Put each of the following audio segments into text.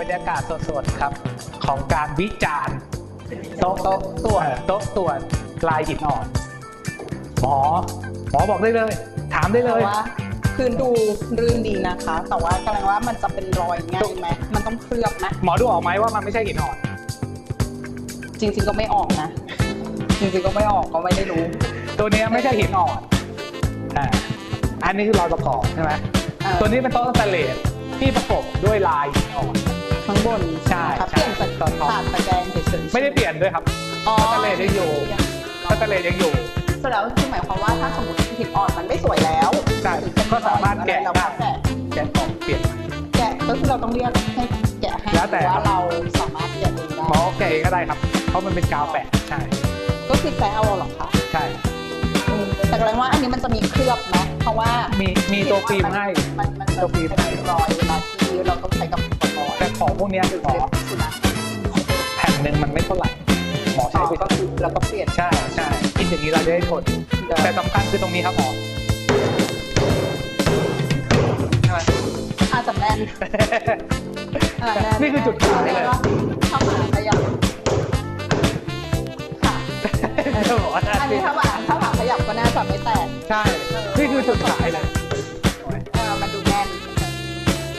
บรรยากาศสดๆครับ ของการวิจารณ์โต๊ะโต๊ะตรวจโต๊ะตรวจลายหินอ่อนหมอหมอบอกได้เลย ถามได้เลแต่ยว่าพื้นดูรื่นดีนะคะ แต่ว่าแสดงว่ามันจะเป็นรอยง่ายไหมมันต้องเคลือบไหมหมอดูออกไหมว่ามันไม่ใช่หินอ่อน จริง ๆก็ไม่ออกนะจริงๆก็ไม่ออกก็ไม่ได้รู้ ตัวเนี้ยไม่ใช่หินอ่อนอ่าอันนี้คือรอยประกอบใช่ไหมเออตัวนี้เป็นโต๊ะสแตนเลสที่ประกบด้วยลายหินอ่อน ข้างบนใช่ครับใช่เปลี่ยนจากตอนท็อปถาดตะแกรงเฉยๆไม่ได้เปลี่ยนด้วยครับอ๋อสแตนเลสยังอยู่สแตนเลสยังอยู่ แสดงว่าคือหมายความว่าถ้าสมมติหินอ่อนมันไม่สวยแล้วใช่หรือเป็นก็สามารถแกะเราได้ก็แกะแกะออกเปลี่ยน แกะก็คือเราต้องเรียกให้แกะให้แล้วแต่ หรือว่าเราสามารถแกะเองได้หมอแกะเองก็ได้ครับ เพราะมันเป็นกาวแปะใช่ก็คือแซะเอาเหรอคะใช่ อืมแต่แสดงว่าอันนี้มันจะมีเคลือบเนาะเพราะว่ามีมีตัวฟิล์มให้มันมันตัวฟิล์มให้ เป็นรอยเวลาที่เราต้องใช้กับอุปกรณ์ แต่ของพวกเนี้ยคือหมอสุนัขแผ่นหนึ่งมันไม่เท่าไหร่หมออ๋ใช้อไปก็คือเราก็เปลี่ยนใช่ใช่คิดอย่างนี้เราจะได้ทนแต่สำคัญคือตรงนี้ครับหมอใช่ไหมอาจจะแน่นอ่าแน่นี่คือจุดขายเลยเข้ามาขยับค่ะหมอน่าอันเชื่นี้อถ้าว่าถ้าผ่าขยับก็น่าจะไม่แตกใช่ นี่คือจุดขายเลยเออมันดูแน่น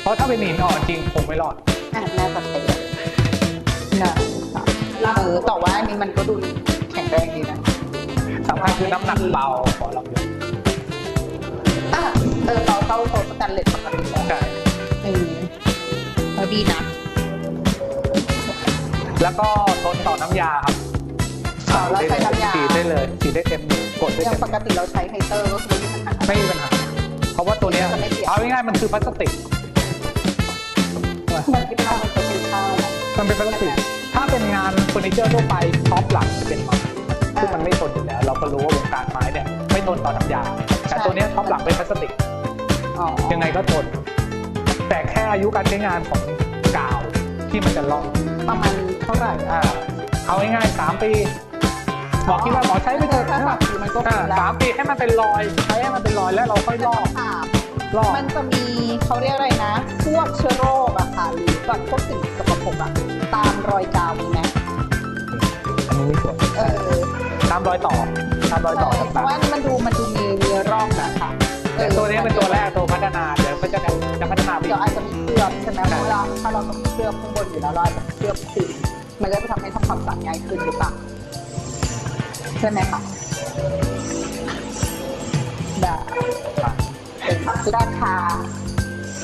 เพราะถ้าเป็นหินอ่อนจริงคงไม่รอด อะแน่าจะเตะนะเออแต่ว่าอันนี้มันก็ดูแข็งแรงดีนะสำคัญคือน้ำหนักเบาขอเราอยู่อะเออเราเข้าโซนสแตนเลสปกติแล้วใช่เออเออดีนะ แล้วก็ทนต่อน้ำยาครับอ๋อเราใช้น้ำยา ฉีดได้เลยฉีดได้เต็มกดได้อย่างเต็มปกติเราใช้ไฮเตอร์ก็คือไม่มีปัญหา ไม่มีปัญหา เพราะว่าตัวเนี้ยจะไม่เปียก เอาง่ายๆมันคือพลาสติก มันเป็นพลาสติกถ้าเป็นงานเฟอร์นิเจอร์ทั่วไปท็อปหลังเป็นไม้ซึ่งมันไม่ทนอยู่แล้ว เราก็รู้ว่าวงการไม้เนี่ยไม่ทนต่อน้ำยาแต่ตัวเนี้ยท็อปหลังเป็นพลาสติกอ๋อยังไงก็ทน แต่แค่อายุการใช้งานของกาวที่มันจะลอกประมาณเท่าไหร่อ่าเอาง่ายๆสามปีหมอคิดว่าหมอใช้ไปเถอะถ้าใช่ไหมสามปีมันก็อ่าคุ้มแล้วสามปีให้มันเป็นรอยใช้ให้มันเป็นรอยแล้วเราค่อยลอกถามลอกมันจะมีเขาเรียกอะไรนะ พวกเชื้อโรคอะค่ะามรอยต่อตามรอยต่อเพต่าราะงว่ามันดูมันดูมีมีร่องนะคะๆแต่ตัวนี้เป็นตัวแรกตัวพัฒนาเดี๋ยวก็จะจะพัฒนาไปอีเดี๋ยวกอาจจะมีเคลือบใช่ไหมเพราะว่าถ้าเราต้องเคลือบข้างบนอยู่แล้วเราอาจจะเคลือบสีมันก็จะทำให้ทำความสะอาดง่ายขึ้นหรือเปล่าใช่ไหมคะแบบราคา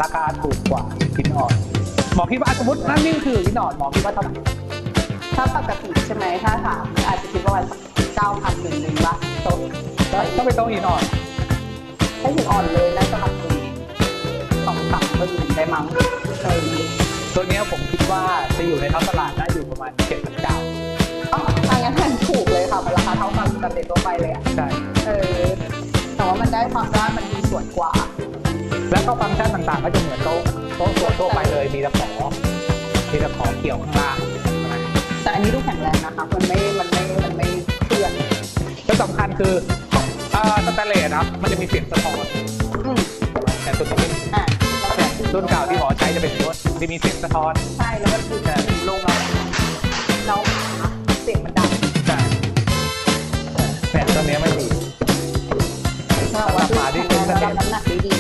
ราคาถูกกว่าหินอ่อนหมอคิดว่าสมมตินั่นนี่คือหินอ่อนหมอคิดว่าเท่าไหร่ถ้าปกติใช่ไหมถ้าถามอาจจะคิดว่าวันเก้าพันหนึ่งหนึ่งละโต๊ะต้องเป็นโต๊ะหินอ่อนถ้าถึงอ่อนเลยน่าจะหลักหมื่นสองสามหมื่นได้มั้งเออตัวเนี้ยผมคิดว่าจะอยู่ในท้องตลาดได้อยู่ประมาณเจ็ดพันเก้าอ๋ออันนั้นแพงถูกเลยค่ะมันราคาเท่ากันกับเด็กทั่วไปเลยอะใช่เออแต่ว่ามันได้ความว่ามันมีส่วนกว่า แล้วก็ฟังก์ชันต่างๆ ก็จะเหมือนโต๊ะโต๊ะส่วนทั่วไปเลยมีตะขอมีตะขอเกี่ยวข้างล่าง คัญคือเอ่อสแตนเลสนะครับ มันจะมีเสียงสะท้อนอืมแต่ตัวนี้ไม่มีอะแล้วแบบรุ่นเก่าที่หมอใช้จะเป็นรุ่นที่มีเสียงสะท้อนใช่แล้วมันคือถึงลงแล้วแล้วเสียงมันดังใช่เนี่ยตัวเนี้ยไม่ดีเพราะว่าหมาที่แข็งขึ้นแรงเสน่ห์รับน้ำหนักได้ดี